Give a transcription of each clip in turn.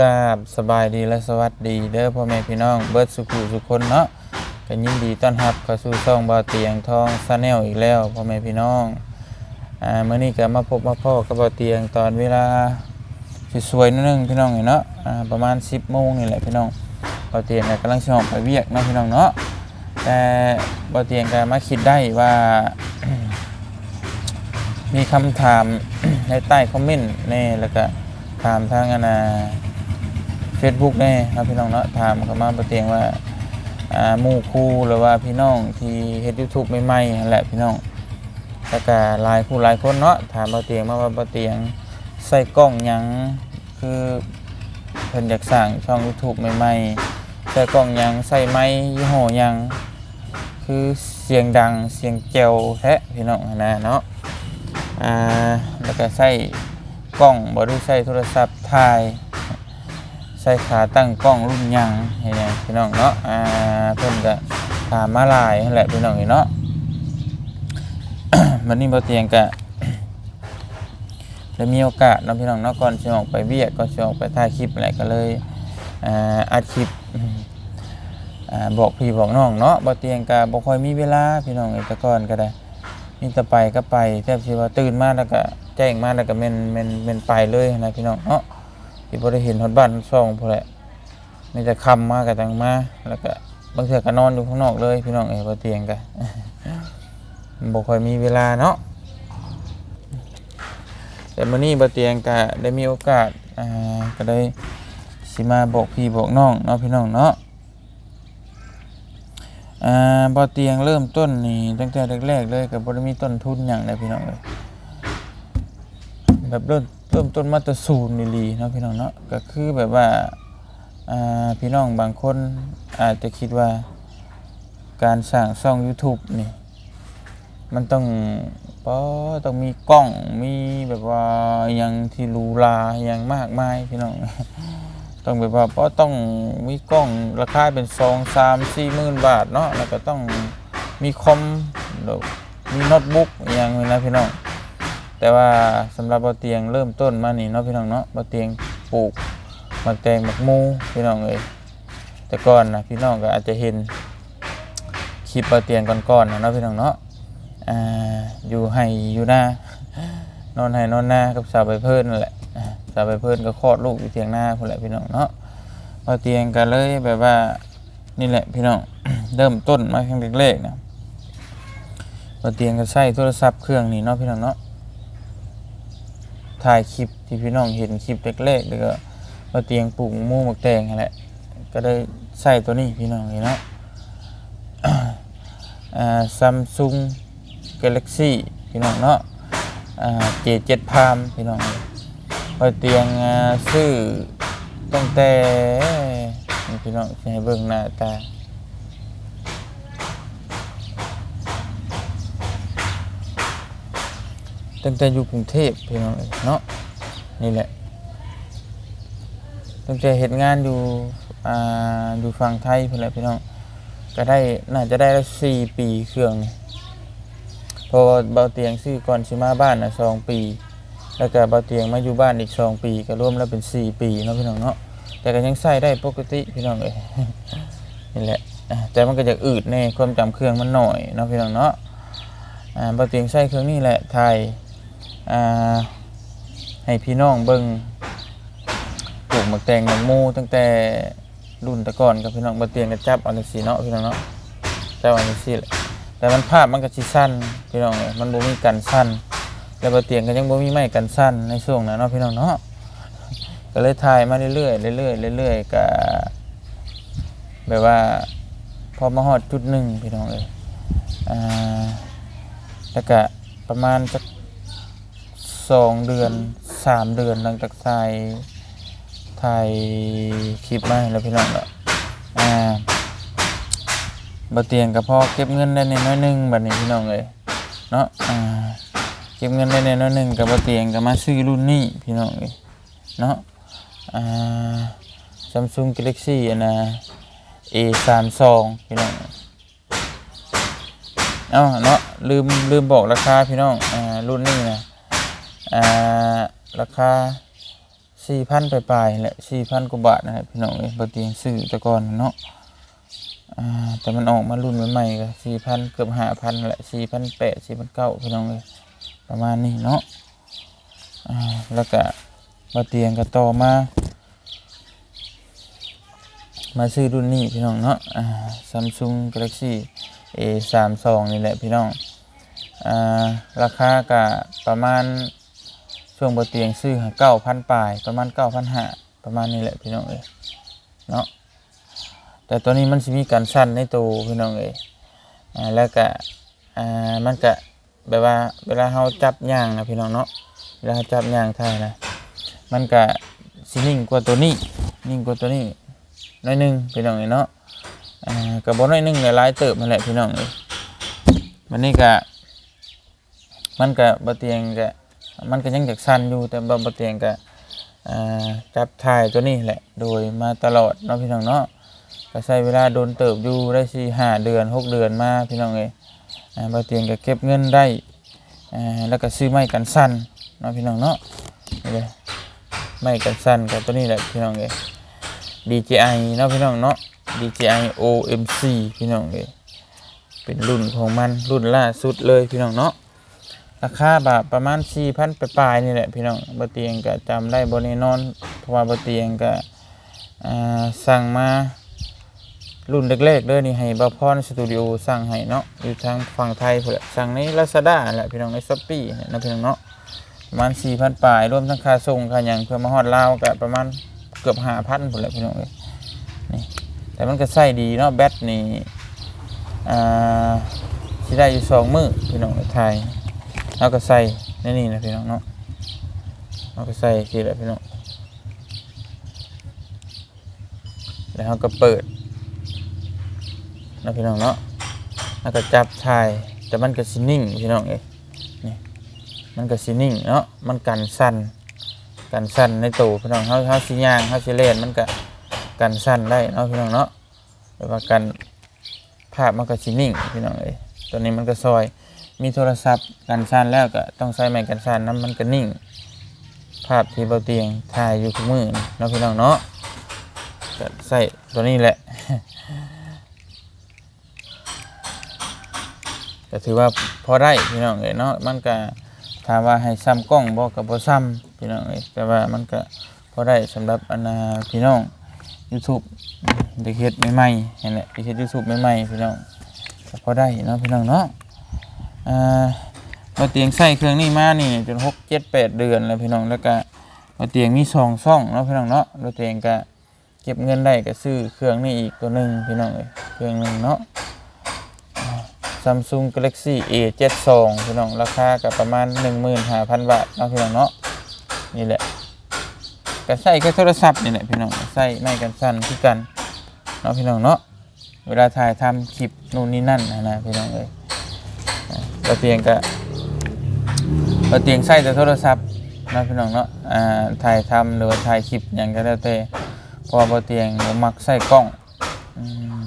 กราบสบายดีและสวัสดีเด้อพ่อแม่พี่น้องเบิร์ดสุขุสุขคนเนาะก็ยินดีต้อนรับเข้าสู่ช่องบาเตียงทองซาแนลอีกแล้วพ่อแม่พี่น้องอ่ามื้อนี้ก็มาพบมาพ่อกับบาเตียงตอนเวลาสวยๆนิดนึงพี่น้องเนาะอ่าประมาณ 10โมงนี่แหละพี่น้องบาเตียงกำลังสิออกไปเวียกเนาะพี่น้องเนาะแต่บาเตียงก็มาคิดได้ว่า มีคำถามในใต้คอมเมนต์แน่แล้วก็ถามทางอนา เฟซบุ๊กแน่ครับพี่น้องเนาะถามเข้ามาประเตียงว่าอ่าหมู่ครูหรือว่าพี่น้องที่เฮ็ดยูทูบใหม่ๆนั่นแหละพี่น้องแล้วก็หลายผู้หลายคนเนาะถามประเตียงมาว่าประเตียงใส่กล้องหยังคือเพิ่นอยากสร้างช่อง YouTube ใหม่ๆใส่กล้องหยังใส่ไม้ยี่ห้อหยังคือเสียงดังเสียงแจวแท้พี่น้องนะเนาะอ่าแล้วก็ใส่กล้องบหริใส่โทรศัพท์ถ่าย ใส่ขาตั้งกล้องรุ่นยังให้แหน่พี่น้องเนาะอ่าเพิ่นก็ถามมาลายนั่นแหละพี่น้องเนาะวันนี้บ่เตียงก็ได้มีโอกาสเนาะพี่น้องเนาะก่อนสิออกไปเวียกก่อนสิออกไปถ่ายคลิปอะไรก็เลยอ่าอัดคลิปอ่าบอกพี่บอกน้องเนาะบ่เตียงก็บ่ค่อยมีเวลาพี่น้องเอ้ยต่ก่อนก็ได้มีแต่ไปก็ไปแทบสิว่าตื่นมาแล้วก็แจ้งมาแล้วก็แม่นแม่นแม่นไปเลยนะพี่น้องเนาะ ที่บ่ได้เห็นฮอดบ้านช่องพุ่นแหละมีแต่คำมาก็ตังมา แล้วก็บางเทื่อก็นอนอยู่ข้างนอกเลย พี่น้องเอ้ยบ่เตียงก็บ่ค่อยมีเวลาเนาะแต่มื้อนี้บ่เตียงก็ได้มีโอกาสอ่าก็ได้สิมาบอกพี่บอกน้องเนาะพี่น้องเนาะอ่าบ่อเตียงเริ่มต้นนี่ตั้งแต่แรกๆเลยกับบริมีต้นทุนอย่างไรพี่น้องเลยแบบเริ่ม เริ่มต้นมาแตศูนย์นี่ลีเนาะพี่น้องเนาะก็คือแบบว่าพี่น้องบางคนอาจจะคิดว่าการสร้างช่อง YouTube นี่มันต้องปอต้องมีกล้องมีแบบว่าอหยังที่รูหราอหยังมากมายพี่น้องต้องแบบว่าเพราะต้องมีกล้องราคาเป็นสองสามสี่หมื่นบาทเนาะแล้วก็ต้องมีคอมมีโน้ตบุ๊กอย่างนี้นะพี่น้อง แต่ว่าสำหรับบ่เตียงเริ่มต้นมานี่เนาะพี่น้องเนาะบ่เตียงปลูกมักแตงมักมูพี่น้องเอ้ยแต่ก่อนนะพี่น้องก็อาจจะเห็นคลิปบ่เตียงก่อนๆนะเนาะพี่น้องเนาะอ่าอยู่ให้อยู่หน้านอนให้นอนหน้ากับสาวไปเพิ่นนั่นแหละสาวไปเพิ่นก็คลอดลูกอยู่เทียงหน้าคนแหละพี่น้องเนาะพอเตียงกันเลยแบบว่านี่แหละพี่น้องเริ่มต้นมาครั้งแรกๆนะพอเตียงก็ใช้โทรศัพท์เครื่องนี้เนาะพี่น้องเนาะ ถ่ายคลิปที่พี่น้องเห็นคลิปแรกๆแล้วก็พอเตียงปลูกมูหมกแตงนั่นแหละก็ได้ใส่ตัวนี้พี่น้องนี่เนาะซัมซุงกาแล็กซี่พี่น้องเนาะเจเจ็ดพามพี่น้องพอเตียงซื้อตั้งแต่พี่น้องให้เบิ่งหน้าตา ตั้งแต่อยู่กรุงเทพพี่น้องเนาะนี่แหละตั้งแต่เหตุงานอยู่อ่าอยู่ฝั่งไทยพี่นแหละพี่น้องก็ได้น่าจะได้ละสี่ปีเครื่องพราะว่าเบาเตียงซื้อก่อนสิมาบ้านนะสองปี แล้วก็บาเตียงมาอยู่บ้านอีกสองปีก็รวมแล้วเป็นสี่ปีเนาะพี่น้องเนาะแต่ก็ยังใส่ได้ปกติพี่น้องเอ้ยนี่แหละแต่มันก็จะอืดแน่ความจำเครื่องมันหน่อยเนาะพี่น้องเนาะอ่าบาเตียงใส่เครื่องนี้แหละไทย ให้พี่น้องเบิ่งปลูกหมักแตงหมักมูตั้งแต่รุ่นตะก่อนกับพี่น้องบาเตียงก็จับอันนี้สีเนาะพี่น้องเนาะเจับเอันนี้สีแหละแต่มันภาพมันก็สิสั้นพี่น้องเอ้ยมันบ่มีกันสั้นแล้วบนเตียงก็ยังบ่มีไม้กันสั้นในช่วงนั้นเนาะพี่น้องเนาะก็เลยถ่ายมาเรื่อยๆเรื่อยๆเรื่อยๆก็แบบว่าพอมาฮอดจุดหนึ่งพี่น้องเลยอ่าแล้วก็ประมาณสัก สองเดือนสามเดือนหลังจากถ่ายถ่ายคลิปมาให้แล้วพี่น้องก็อ่าบนเตียงก็พอเก็บเงินได้นิดหน้อยหนึงแบัดนี้พี่น้องเลยเนาะอ่าเก็บเงินได้ในน้อยหนึ่งกับบ่เตียงกับมาซื้อรุ่นนี้พี่น้องเอ้ยเนาะอ่า Samsung Galaxy อันะ A32 พี่น้องเอ้าเนาะลืมลืมบอกราคาพี่น้องอ่ารุ่นนี้นะ อ่าราคาสี่พันปลายๆแหละสี่พันกว่าบาทนะครับพี่น้องเอ้ยบ่เตียงซื้อแต่ก่อนเนาะอ่าแต่มันออกมารุ่นใหม่ๆก็สี่พันเกือบห้าพันแหละสี่พันแปดสี่พันเก้าพี่น้องเอ้ยประมาณนี้เนาะอ่าแล้วก็บ่เตียงก็ต่อมา มาซื้อรุ่นนี้พี่น้องเนาะอ่า Samsung Galaxy A 3 2นี่แหละพี่น้องอ่าราคาก็ประมาณ ช่วงบนเตียงซื้อเก้าพันปลายประมาณเก้าพันห้าประมาณนี้แหละพี่น้องเอ้ยเนาะแต่ตัวนี้มันจะมีการสั้นในตัวพี่น้องเอ้ยอ่าแล้วก็อ่ามันก็แบบว่าเวลาเราจับย่างนะพี่น้องเนาะเวลาจับย่างไทยนะมันก็สินิ่งกว่าตัวนี้นิ่งกว่าตัวนี้น้อยหนึงพี่น้องเอ้ยเนาะอ่ากับบน้อยหนึงหลายเติบมันแหละพี่น้องเอ้ยมันนี่ก็มันก็บ่เตียงก็ มันก็ยังจากสั้นอยู่แต่บ่บ่เตียงก็จับถ่ายตัวนี้แหละ โดยมาตลอดเนาะพี่น้องเนาะก็ใช้เวลาโดนเติบอยู่ได้สี่ห้าเดือนหกเดือนมาพี่น้องเอ้ยอ่าบ่เตียงก็เก็บเงินได้แล้วก็ซื้อไม้กันสั้นเนาะพี่น้องเนาะเลยไม้กันสั้นกับตัวนี้แหละพี่น้องเอ้ย DJI เนาะพี่น้องเนาะ DJI OMC พี่น้องเอ้ยเป็นรุ่นของมันรุ่นล่าสุดเลยพี่น้องเนาะ ราคาแบบประมาณ4,000ปลายๆนี่แหละพี่น้องบ่เตียงก็จำได้บนนอนเพราะว่าบ่เตียงก็สั่งมารุ่นแรกๆเลยนี่ให้บ่พรสตูดิโอสั่งให้เนาะอยู่ทางฝั่งไทยพุ่นแหละสั่งใน Lazada แหละพี่น้องใน Shopee เนี่ยนะพี่น้องเนาะประมาณ4,000ปลายรวมทั้งค่าส่งค่าหยังเพื่อมาฮอดลาวก็ประมาณเกือบ5,000พุ่นแหละพี่น้องเอ้ยแต่มันก็ใส่ดีเนาะแบตนี่อ่าที่ได้อยู่สองมือพี่น้องไทย แล้วก็ใส่ในนี่นะพี่น้องเนาะเราก็ใส่ทีละพี่น้องแล้วเราก็เปิดนะพี่น้องเนาะแล้วก็จับถ่ายแต่มันก็สินิ่งพี่น้องเอ้ยนี่มันก็สินิ่งเนาะมันกันสั่นกันสั่นในตู้พี่น้องเขาเขาสิย่างเขาสิเล่นมันก็กันสั้นได้เนาะพี่น้องเนาะหรือว่ากันภาพมันก็ชินิ่งพี่น้องเอ้ยตัวนี้มันก็ซอย มีโทรศัพท์กันสั้นแล้วก็ต้องใช้ไม้กันสั้นนั้นมันก็นิ่ง ภาพที่เบาเตียงถ่ายอยู่ทุกมือนี่เนาะพี่น้องเนาะก็ใส่ตัวนี้แหละก็ถือว่าพอได้พี่น้องเอ้ยเนาะมันก็ถามว่าให้ซ้ำกล้องบ่กับบ่ซ้ำพี่น้องเอ้ยแต่ว่ามันก็พอได้สำหรับอนนาพี่น้อง YouTube เด็กเฮ็ดใหม่ๆนี่นแหละเด็กเฮ็ด YouTube ใหม่ๆพี่น้องก็พอได้เนาะพี่น้องเนาะ อ่าเราเตียงใส่เครื่องนี้มานี่จน6 7 8เดือนแล้วพี่น้องแล้วก็เราเตียงมีสองช่องเนาะพี่น้องเนาะเราเตียงก็เก็บเงินได้ก็ซื้อเครื่องนี้อีกตัวหนึ่งพี่น้องเอ้ยเครื่องหนึ่งเนาะ Samsung Galaxy A72 พี่น้องราคาก็ประมาณ 15,000 บาทเนาะพี่น้องเนาะนี่แหละก็ใส่แค่โทรศัพท์นี่แหละพี่น้องใส่ไม่กันสั้นที่กันเนาะพี่น้องเนาะเวลาถ่ายทำคลิปนู่นนี่นั่นนะนะพี่น้องเอ้ย เราเตียงก็เราเตียงใส่แต่โทรศัพท์นะพี่น้องเนาะอ่าถ่ายทำหรือว่าถ่ายคลิปอย่างก็แล้วแต่เพราะว่าเราเตียงเรามักใส่กล้องอืม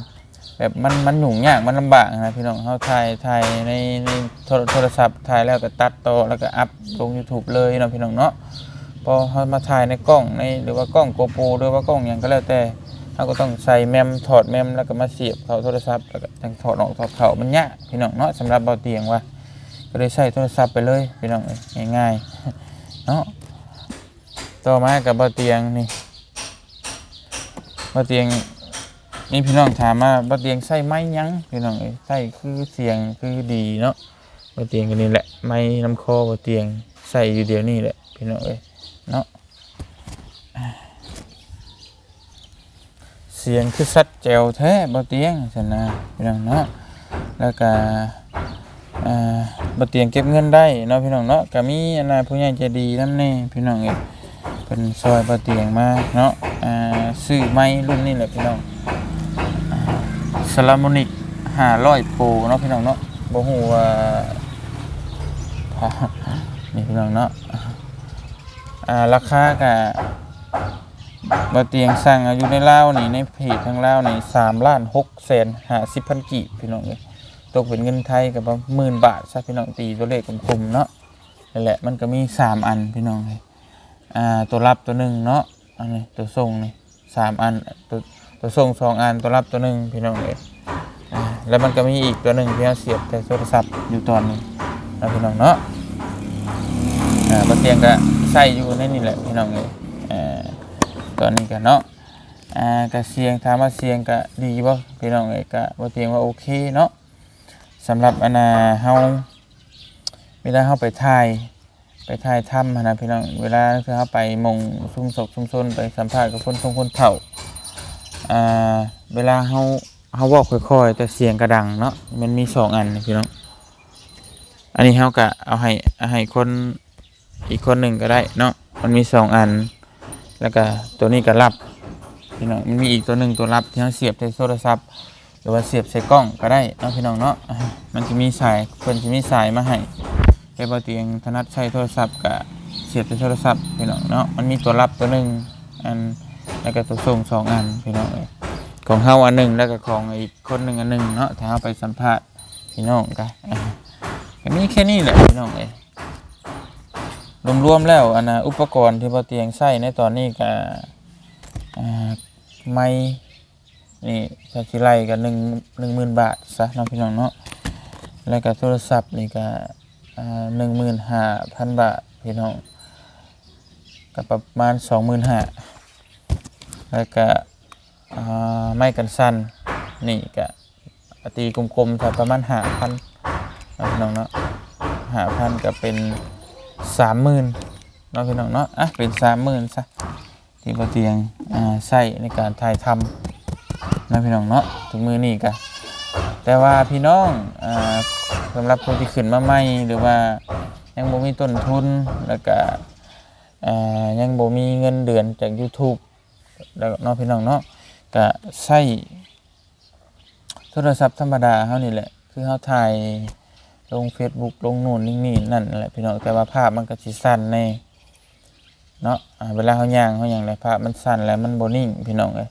แบบมันมันหนุ่งยากมันลำบากนะพี่น้องเขาถ่ายถ่ายในในโทรโทรศัพท์ถ่ายแล้วก็ตัดต่อแล้วก็อัพลง YouTube เลยเนาะพี่น้องเนาะพอเขามาถ่ายในกล้องในหรือว่ากล้องโกโปรหรือว่ากล้องอย่างก็แล้วแต่เขาก็ต้องใส่แมมถอดแมมแล้วก็มาเสียบเข้าโทรศัพท์แล้วก็ทั้งถอดออกถอดเข้ามันยากพี่น้องเนาะสำหรับเบาเตียงว่า ก็เลยใช้โทรศัพท์ไปเลยพี่น้องง่ายๆเนาะต่อมากับบาเตียงนี่บาเตียงนี่พี่น้องถามมาบาเตียงใส่ไม้ยังพี่น้องใส่คือเสียงคือดีเนาะบาเตียงกันนี่แหละไม้น้ำคอบาเตียงใส่อยู่เดียวนี่แหละพี่น้องเอ้ยเนาะเสียงคือสัดแจวแท้บ่เตียงซั่นนะพี่น้องเนาะแล้วก็อ่า บ่เตียงเก็บเงินได้เนาะพี่น้องเนาะก็มีอันน่ะผู้ใหญ่ใจดีนำแน่พี่น้องเอ้ยเพิ่นซอยบ่เตียงมาเนาะอ่าซื้อไม้รุ่นนี้แหละพี่น้องสลามอนิก500โปรเนาะพี่น้องเนาะบ่ฮู้ว่านี่พี่น้องเนาะอ่าราคากับบ่เตียงสั่งอายุในลาวนี่ในเพจทางลาวนี่สามล้านหกแสนห้าสิบพันกีบพี่น้องเอ้ย ตกเป็นเงินไทยกับหมื่นบาทซะพี่น้องตีตัวเลขกลมๆเนาะนั่นแหละมันก็มีสามอันพี่น้องเลยอ่าตัวรับตัวหนึ่งเนาะอันนี้ตัวส่งนี่สามอันตัวตัวส่งสองอันตัวรับตัวหนึ่งพี่น้องเลยอ่าแล้วมันก็มีอีกตัวหนึ่งที่เราเสียบแต่โทรศัพท์อยู่ตอนนี้นะพี่น้องเนาะอ่าบนเตียงก็ใส่อยู่ในนี่แหละพี่น้องเลยอ่าตอนนี้กันเนาะอ่าก็เสียงถามว่าเสียงก็ดีบ่พี่น้องเลยก็บนเตียงว่าโอเคเนาะ สำหรับอนาเฮาเวลาเฮาไปถ่าย ไปถ่ายถ้ำหั้นนะพี่น้องเวลาคือเขาไปมงซุ่มศกซุ่มซนไปสัมภาษณ์กับคนทรงคนเผ่าอ่าเวลาเขาเขาบอกค่อยๆ แต่เสียงกระดังเนาะมันมีสองอันนะพี่น้องอันนี้เขากะเอาให้เอาให้คนอีกคนหนึ่งก็ได้เนาะมันมีสองอัน แล้วก็ตัวนี้ก็รับพี่น้องมันมีอีกตัวหนึ่งตัวรับที่เขาเสียบในโทรศัพท์ รือว่าเสียบใส่กล้องก็ได้เนาะพี่น้องเนาะมันจะมีสายเพิ่นจะมีสายมาให้ไปบ่เตียงถนัดใช้โทรศัพท์กับเสียบในโทรศัพท์พี่น้องเนาะมันมีตัวรับตัวหนึ่งอันแล้วก็ตัวส่งสองอันพี่น้องเอ้ยของเฮาอันหนึ่งแล้วก็ของอีกคนหนึ่งอันหนึ่งเนาะถ้าเฮาไปสัมภาษณ์พี่น้องกันก็มีแค่นี้แหละพี่น้องเอ้ยรวมๆแล้วอันอุปกรณ์ที่บ่เตียงใช้ในตอนนี้ก็ไม่ นี่ถ้าสิไล่ก็หนึ่งหนึ่งหมื่นบาทซะเนาะพี่น้องเนาะแล้วก็โทรศัพท์นี่ก็หนึ่งหมื่นห้าพันบาทพี่น้องก็ประมาณสองหมื่นห้าแล้วก็ไม้กันสั้นนี่ก็ตีกลมๆถ้าประมาณห้าพันพี่น้องเนาะห้าพันก็เป็นสามหมื่นเนาะพี่น้องเนาะอะเป็นสามหมื่นซะที่ปเตียงใส่ในการถ่ายทำ นะพี่น้องเนาะถึงมือนี่ก็แต่ว่าพี่น้องอ่าสำหรับคนที่ขึ้นมาใหม่หรือว่ายังบ่มีต้นทุนแล้วก็ยังบ่มีเงินเดือนจาก YouTube แล้วก็เนาะพี่น้องเนาะก็ใช้โทรศัพท์ธรรมดาเฮานี่แหละ คือเฮาถ่ายลง Facebook ลงนู่นนี่นี่นั่นแหละพี่น้องแต่ว่าภาพมันก็สิสั้นแน่เนาะเวลาเฮาย่างเฮาหยังแล้วภาพมันสั้นแล้วมันบ่นิ่งพี่น้องเอ้ย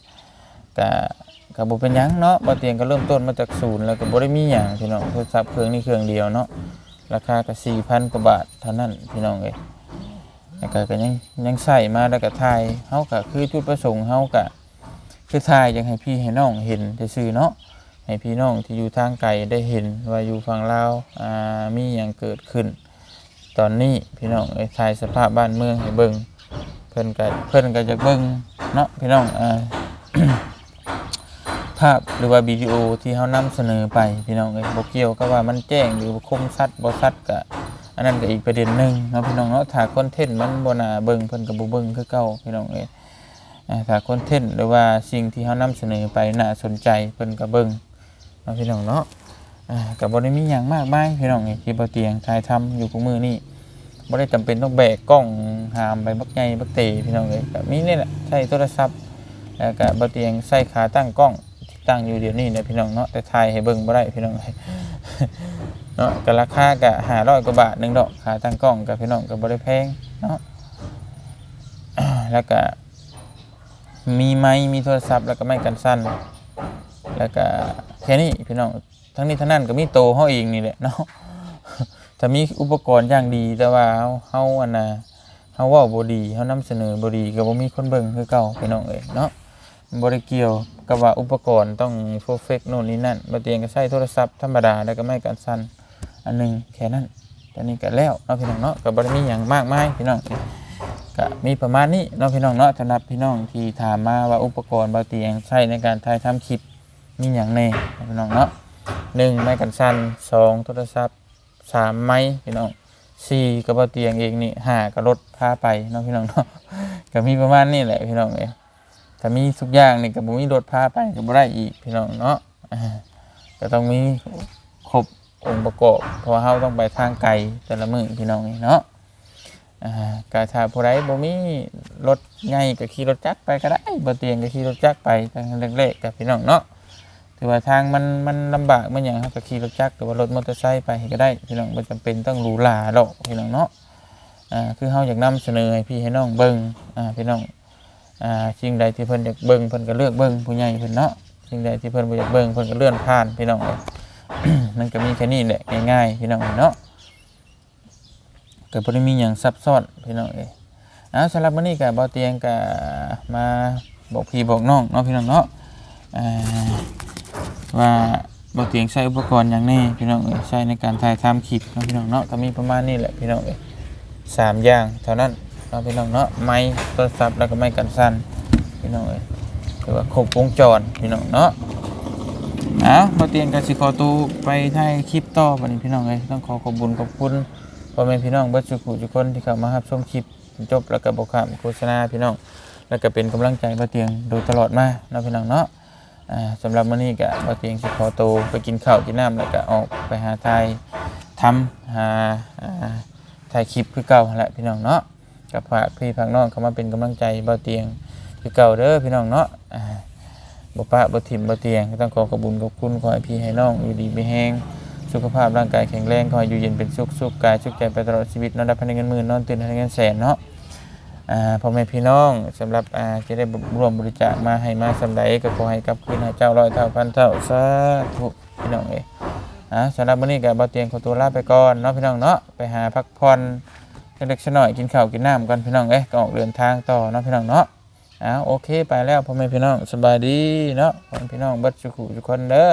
ก็ ก็บ่เป็นหยังเนาะบ่เตียงก็เริ่มต้นมาจากศูนย์แล้วก็บ่ได้มีหยังพี่น้องโทรศัพท์เครื่องนี้เครื่องเดียวเนาะราคาก็4,000กว่าบาทเท่านั้นพี่น้องเอ้ยแล้วก็ก็ยังยังใช้มาแล้วก็ถ่ายเฮาก็คือจุดประสงค์เฮาก็คือถ่ายอยากให้พี่ให้น้องเห็นซื่อๆเนาะให้พี่น้องที่อยู่ทางไกลได้เห็นว่าอยู่ฝั่งลาวอ่ามีหยังเกิดขึ้น ตอนนี้พี่น้องเอ้ยถ่ายสภาพบ้านเมืองให้เบิ่งเพิ่นก็เพิ่นก็จะเบิ่งเนาะพี่น้องอ่าาพหรือว่าวิดีโอที่เขานำเสนอไปพี่น้องเอ้ยบ่เกี่ยวกับว่ามันแจ้งหรือคมชัดบ่ชัดก็อันนั้นก็อีกประเด็นหนึ่งเนาะพี่น้องเนาะถ้าคอนเทนต์มันบ่น่าเบิ่งเพิ่นก็บ่เบิ่งคือเก่าพี่น้องเอ้ยถ้าคอนเทนต์หรือว่าสิ่งที่เขานำเสนอไปน่าสนใจเพิ่นก็เบิ่งเนาะพี่น้องเนาะก็บ่ได้มีหยังมากมายพี่น้องเอ้ที่บ่เตียงถ่ายทำอยู่กับมือนี่บ่ได้จำเป็นต้องแบกกล้องหามไปบักใหญ่บักเตพี่น้องเอ้ยก็มีนี่แหละใช้โทรศัพท์แล้วก็บ่เตียงใส่ขาตั้งกล้อง ตั้งอยู่เดี๋ยวนี้นี่ยพี่น้องเนาะแต่ไทยให้เบิ่งบ่ได้พี่น้องเนาะก็ราคาก็ห้าร้อยกว่าบาทหนึ่งดอกขาตั้งกล้องกับพี่น้องก็บ่ได้แพงเนาะแล้วก็มีไม้มีโทรศัพท์แล้วก็ไม้กันสั้น แล้วก็แค่นี้พี่น้องทั้งนี้ทั้งนั้นก็มีโตเฮาเองนี่แหละเนาะถ้ามีอุปกรณ์อย่างดีแต่ว่าเฮาเฮาอันน่ะเฮาเว้าบ่ดีเฮานำเสนอบ่ดีก็บ่มีคนเบิ่งคือเก่าพี่น้องเอ้ยเนาะบริเกี่ยว กับว่าอุปกรณ์ต้องโฟเฟกโน่นนี่นั่นบาเตียงก็ใช้โทรศัพท์ธรรมดาแล้วก็ไม่กันสั้นอันหนึงแค่นั้นตอนนี้ก็แล้วเนาะพี่น้องเนาะก็บ่ได้มีอย่างมากมายพี่น้องก็มีประมาณนี้เนาะพี่น้องเนาะสำหรับพี่น้องที่ถามมาว่าอุปกรณ์บาเตียงใช้ในการถ่ายทำคลิปมีอย่างแน่พี่น้องเนาะหนึ่งไม้กันสั้นสองโทรศัพท์สามไม้พี่น้องสี่กับบาเตียงเองนี่ห้าก็รถพาไปเนาะพี่น้องเนาะก็มีประมาณนี้แหละพี่น้องเอ้ย ถ้ามีทุกอย่างนี่ก็บ่มีรถพาไปก็บ่ได้อีกพี่น้องเนาะอ่าก็ต้องมีครบองค์ประกอบเพราะเฮาต้องไปทางไกลแต่ละมื้อพี่น้องนี่เนาะอ่าก็ถ้าผู้ใดบ่มีรถใหญ่ก็ขี่รถจักรไปก็ได้บ่เตียงก็ขี่รถจักรไปทางเล็กๆกับพี่น้องเนาะถือว่าทางมันมันลำบากมันหยังเฮาก็ขี่รถจักรหรือว่ารถมอเตอร์ไซค์ไปก็ได้พี่น้องบ่จำเป็นต้องหรูหราดอกพี่น้องเนาะอ่าคือเฮาอยากนำเสนอให้พี่ให้น้องเบิ่งอ่าพี่น้อง อ่าสิ่งใดที่เพิ่นอยากเบิ่งเพิ่นก็เลือกเบิ่งผู้ใหญ่เพิ่นเนาะสิ่งใดที่เพิ่นบ่อยากเบิ่งเพิ่นก็เลื่อนผ่านพี่น้องเอ้ย มันก็มีแค่นี้แหละง่ายๆพี่น้องเอ้ยเนาะก็บ่ได้มีหยังซับซ้อนพี่น้องเอ้ยเอาสำหรับมื้อนี้ก็บ่เตียงก็มาบอกพี่บอกน้องเนาะพี่น้องเนาะอ่าว่าบ่เตียงใช้อุปกรณ์หยังแน่พี่น้องเอ้ยใช้ในการถ่ายทำคลิปเนาะพี่น้องเนาะก็มีประมาณนี้แหละพี่น้องเอ้ยสามอย่างเท่านั้น นาะพี่น้องเนาะไม้โทรศัพท์แล้วก็ไม้กันสั่นพี่น้องเอ้ยถือว่าครบวงจรพี่น้องเนาะเอามาเตียนกันสิขอตูไปถ่ายคลิปต่อวันนี้พี่น้องเลยต้องขอขอบุญขอบคุณพ่อแม่พี่น้องเบิดสุขุทุกคนที่เข้ามารับชมคลิปจบแล้วก็บอกคำโฆษณาพี่น้องแล้วก็เป็นกำลังใจมาเตียงโดยตลอดมาเนาะพี่น้องเนาะอ่าสำหรับมื้อนี้ก็มาเตียงสิขอตูไปกินข้าวกินน้ำแล้วก็ออกไปหาถ่ายทำหาอ่าถ่ายคลิปคือเก่าแหละพี่น้องเนาะ กับฝากพี่ฝากน้องเข้ามาเป็นกำลังใจบ่เตียงคือเก่าเด้อพี่น้องเนาะบ่ปะบ่ถิ่มบ่เตียงก็ต้องขอขอบคุญขอบคุณขอให้พี่ให้น้องอยู่ดีมีแฮงสุขภาพร่างกายแข็งแรงขอให้อยู่เย็นเป็นสุขสุขกายสุขใจไปตลอดชีวิตนอนรับภายในเงินหมื่นนอนตื่นภายในเงินแสนเนาะอ่าพ่อแม่พี่น้องสำหรับอ่าจะได้ร่วมบริจาคมาให้มาสำใดก็ขอให้กลับคืนให้เจ้าร้อยเท่าพันเท่าสาธุพี่น้องเอ้อ่าสำหรับมื้อนี้ก็บ่เตียงขอตัวลาไปก่อนเนาะพี่น้องเนาะไปหาพักผ่อน เล็กๆน้อยกินข้าวกินน้ำกันพี่น้องเอ้ยก็ออกเดินทางต่อเนาะพี่น้องเนาะอ้าวโอเคไปแล้วพ่อแม่พี่น้องสบายดีเนาะพ่อแม่พี่น้องบัดสุขุทุกคนเด้อ